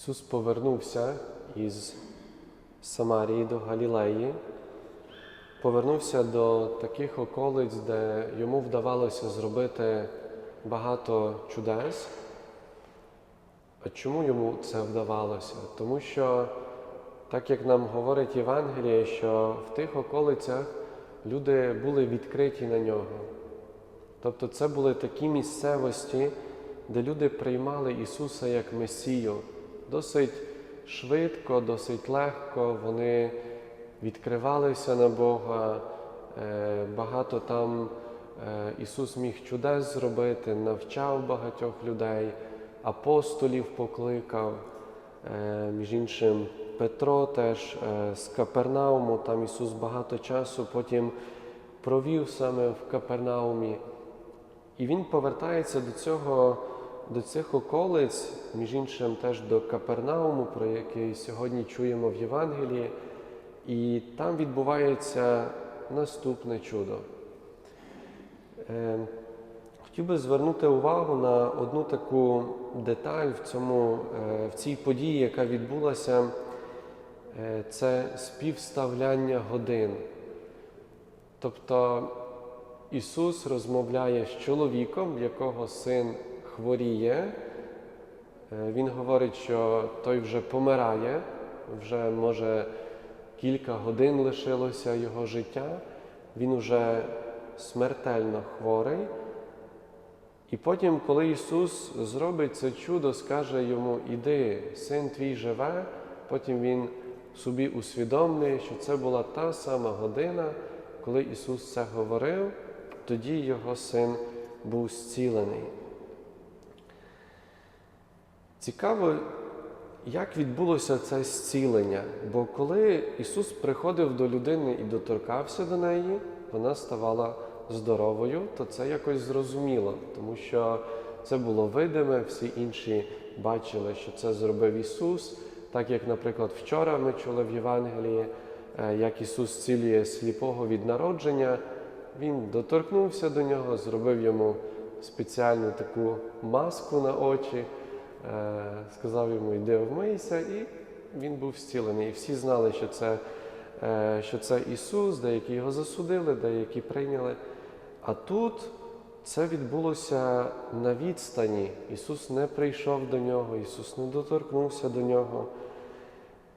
Ісус повернувся із Самарії до Галілеї, повернувся до таких околиць, де йому вдавалося зробити багато чудес. А чому йому це вдавалося? Тому що, так як нам говорить Євангеліє, що в тих околицях люди були відкриті на нього. Тобто це були такі місцевості, де люди приймали Ісуса як Месію. Досить швидко, досить легко вони відкривалися на Бога. Е, Багато там е, Ісус міг чудес зробити, навчав багатьох людей, апостолів покликав. Е, Між іншим, Петро теж з Капернауму, там Ісус багато часу потім провів саме в Капернаумі. І він повертається до цього, до цих околиць, між іншим, теж до Капернауму, про який сьогодні чуємо в Євангелії, і там відбувається наступне чудо. Е, Хотів би звернути увагу на одну таку деталь в, цьому, е, в цій події, яка відбулася, Е, це співставляння годин. Тобто Ісус розмовляє з чоловіком, якого син хворіє. Е, Він говорить, що той вже помирає, вже може кілька годин лишилося його життя, він вже смертельно хворий. І потім, коли Ісус зробить це чудо, скаже йому: Іди, син твій живе, потім Він собі усвідомлює, що це була та сама година, коли Ісус це говорив, тоді його син був зцілений. Цікаво, як відбулося це зцілення. Бо коли Ісус приходив до людини і доторкався до неї, вона ставала здоровою, то це якось зрозуміло, тому що це було видиме, всі інші бачили, що це зробив Ісус. Так як, наприклад, вчора ми чули в Євангелії, е, як Ісус зцілює сліпого від народження, Він доторкнувся до нього, зробив йому спеціальну таку маску на очі, сказав йому, йди вмийся, і він був зцілений. І всі знали, що це, е, що це Ісус, деякі його засудили, деякі прийняли. А тут це відбулося на відстані. Ісус не прийшов до нього, Ісус не доторкнувся до нього.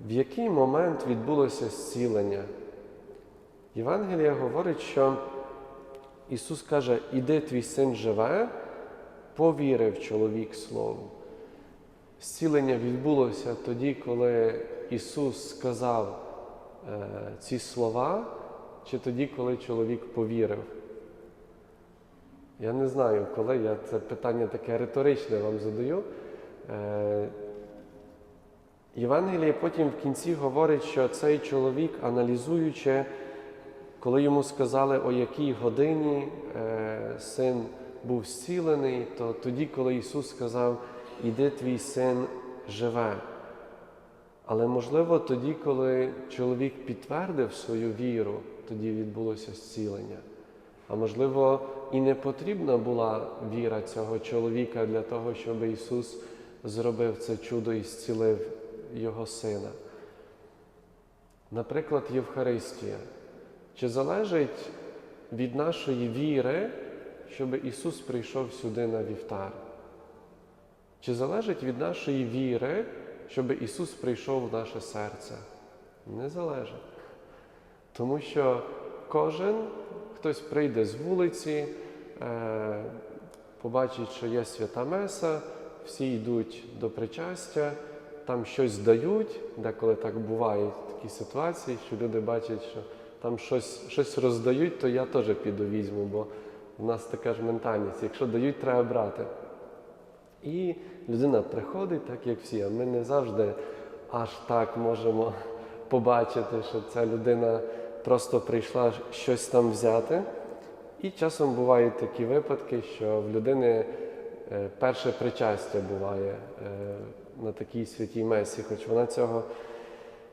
В який момент відбулося зцілення? Євангелія говорить, що Ісус каже, іди твій син живе, повірив чоловік Слову. Зцілення відбулося тоді, коли Ісус сказав е, ці слова, чи тоді, коли чоловік повірив. Я не знаю, коли я це питання таке риторичне вам задаю. Е, Євангеліє потім в кінці говорить, що цей чоловік, аналізуючи, коли йому сказали, о якій годині е, син був зцілений, то тоді, коли Ісус сказав, іди твій син живе. Але можливо тоді, коли чоловік підтвердив свою віру, тоді відбулося зцілення. А можливо, і не потрібна була віра цього чоловіка для того, щоб Ісус зробив це чудо і зцілив Його сина. Наприклад, Євхаристія. Чи залежить від нашої віри, щоб Ісус прийшов сюди на вівтар? Чи залежить від нашої віри, щоб Ісус прийшов в наше серце? Не залежить. Тому що кожен, хтось прийде з вулиці, е, побачить, що є свята Меса, всі йдуть до причастя, там щось дають, деколи так бувають такі ситуації, що люди бачать, що там щось, щось роздають, то я теж піду візьму, бо в нас така ж ментальність. Якщо дають, треба брати. І людина приходить, так як всі, а ми не завжди аж так можемо побачити, що ця людина просто прийшла щось там взяти. І часом бувають такі випадки, що в людини е, перше причастя буває е, на такій святій месі, хоч вона цього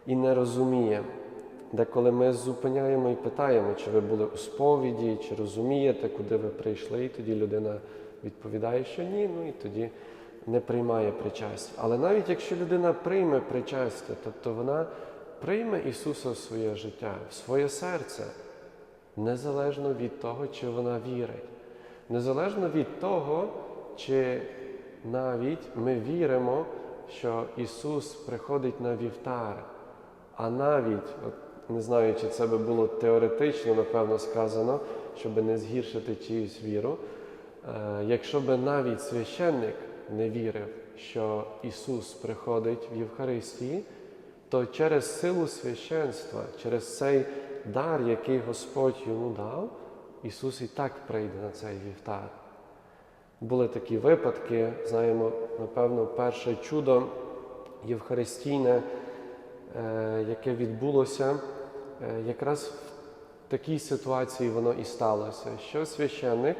і не розуміє. Деколи ми зупиняємо і питаємо, чи ви були у сповіді, чи розумієте, куди ви прийшли, і тоді людина відповідає, що ні, ну і тоді не приймає причастя. Але навіть якщо людина прийме причастя, тобто вона прийме Ісуса в своє життя, в своє серце, незалежно від того, чи вона вірить, незалежно від того, чи навіть ми віримо, що Ісус приходить на вівтар, а навіть, от, не знаю, чи це би було теоретично, напевно, сказано, щоб не згіршити чиюсь віру. Е, Якщо би навіть священник не вірив, що Ісус приходить в Євхаристії, то через силу священства, через цей дар, який Господь йому дав, Ісус і так прийде на цей вівтар. Були такі випадки, знаємо, напевно, перше чудо Євхаристійне, е, яке відбулося, е, якраз в такій ситуації воно і сталося, що священник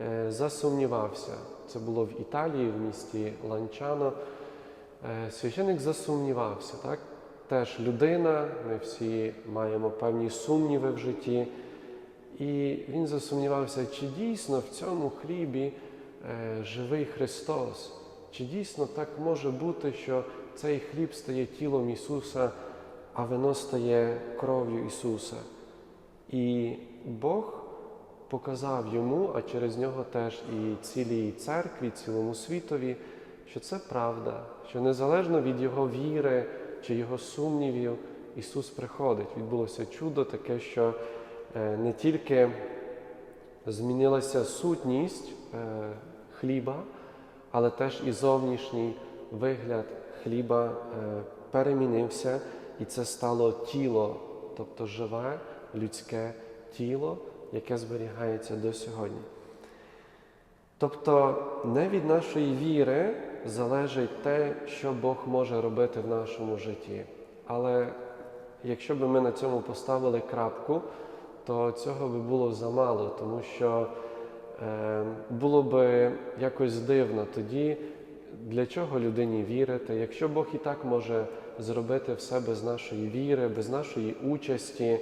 е, засумнівався. Це було в Італії, в місті Ланчано. Е, Священник засумнівався, так? Теж людина, ми всі маємо певні сумніви в житті. І він засумнівався, чи дійсно в цьому хлібі е, живий Христос, чи дійсно так може бути, що цей хліб стає тілом Ісуса, а вино стає кров'ю Ісуса. І Бог показав йому, а через нього теж і цілій церкві, цілому світові, що це правда, що незалежно від його віри чи його сумнівів, Ісус приходить. Відбулося чудо таке, що е, не тільки змінилася сутність е, хліба, але теж і зовнішній вигляд хліба е, перемінився, і це стало тіло, тобто живе людське тіло, яке зберігається до сьогодні. Тобто не від нашої віри залежить те, що Бог може робити в нашому житті. Але якщо б ми на цьому поставили крапку, то цього би було замало, тому що е, було б якось дивно тоді, для чого людині вірити, якщо Бог і так може зробити все без нашої віри, без нашої участі,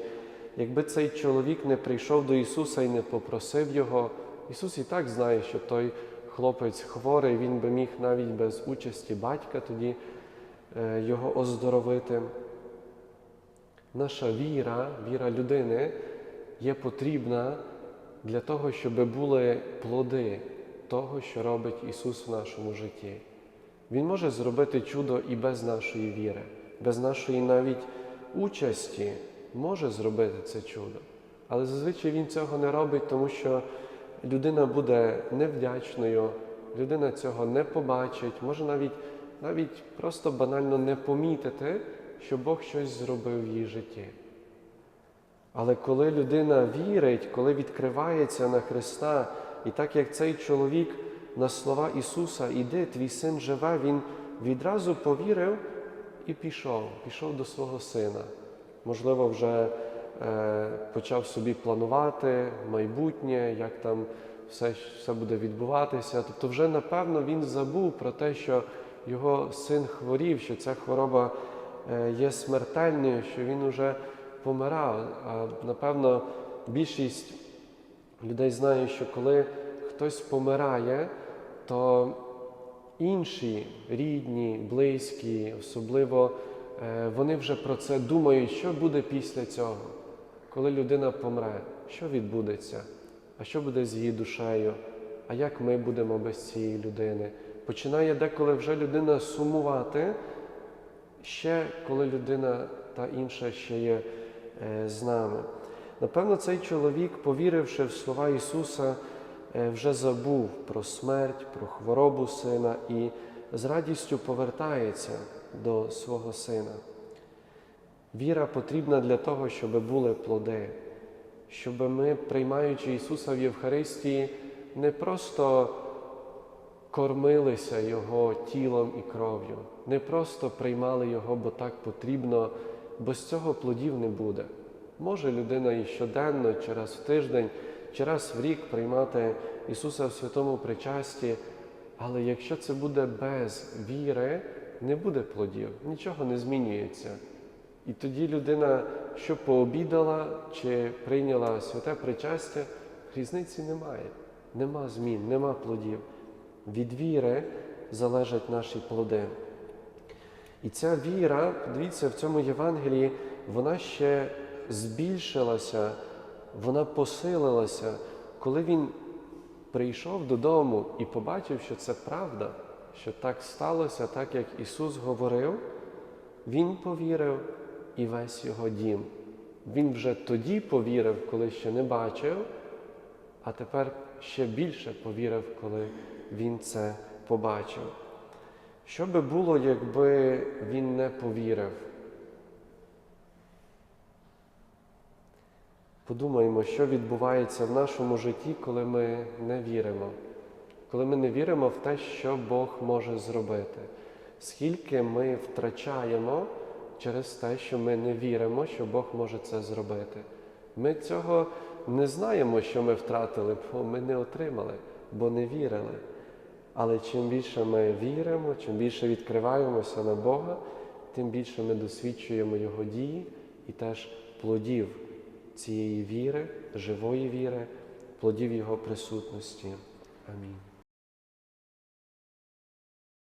якби цей чоловік не прийшов до Ісуса і не попросив Його, Ісус і так знає, що той хлопець хворий, він би міг навіть без участі батька тоді е, його оздоровити. Наша віра, віра людини є потрібна для того, щоб були плоди того, що робить Ісус в нашому житті. Він може зробити чудо і без нашої віри, без нашої навіть участі може зробити це чудо. Але зазвичай Він цього не робить, тому що людина буде невдячною, людина цього не побачить, може навіть, навіть просто банально не помітити, що Бог щось зробив в її житті. Але коли людина вірить, коли відкривається на Христа, і так як цей чоловік на слова Ісуса, іди, твій син живе, він відразу повірив і пішов, пішов до свого сина. Можливо, вже е, почав собі планувати майбутнє, як там все, все буде відбуватися. Тобто, вже напевно він забув про те, що його син хворів, що ця хвороба е, є смертельною, що він уже помирав. А напевно, більшість людей знає, що коли хтось помирає, то інші рідні, близькі, особливо вони вже про це думають, що буде після цього, коли людина помре, що відбудеться, а що буде з її душею, а як ми будемо без цієї людини. Починає деколи вже людина сумувати, ще коли людина та інша ще є е, з нами. Напевно, цей чоловік, повіривши в слова Ісуса, е, вже забув про смерть, про хворобу сина і з радістю повертається до свого сина. Віра потрібна для того, щоб були плоди, щоб ми, приймаючи Ісуса в Євхаристії, не просто кормилися Його тілом і кров'ю, не просто приймали Його, бо так потрібно, без цього плодів не буде. Може людина і щоденно, чи раз в тиждень, чи раз в рік приймати Ісуса в святому причасті, але якщо це буде без віри, не буде плодів, нічого не змінюється. І тоді людина, що пообідала чи прийняла святе причастя, різниці немає, нема змін, нема плодів. Від віри залежать наші плоди. І ця віра, дивіться, в цьому Євангелії, вона ще збільшилася, вона посилилася, коли він прийшов додому і побачив, що це правда, що так сталося, так як Ісус говорив, Він повірив і весь його дім. Він вже тоді повірив, коли ще не бачив, а тепер ще більше повірив, коли він це побачив. Що би було, якби він не повірив? Подумаємо, що відбувається в нашому житті, коли ми не віримо, коли ми не віримо в те, що Бог може зробити. Скільки ми втрачаємо через те, що ми не віримо, що Бог може це зробити. Ми цього не знаємо, що ми втратили, бо ми не отримали, бо не вірили. Але чим більше ми віримо, чим більше відкриваємося на Бога, тим більше ми досвідчуємо Його дії і теж плодів цієї віри, живої віри, плодів Його присутності. Амінь.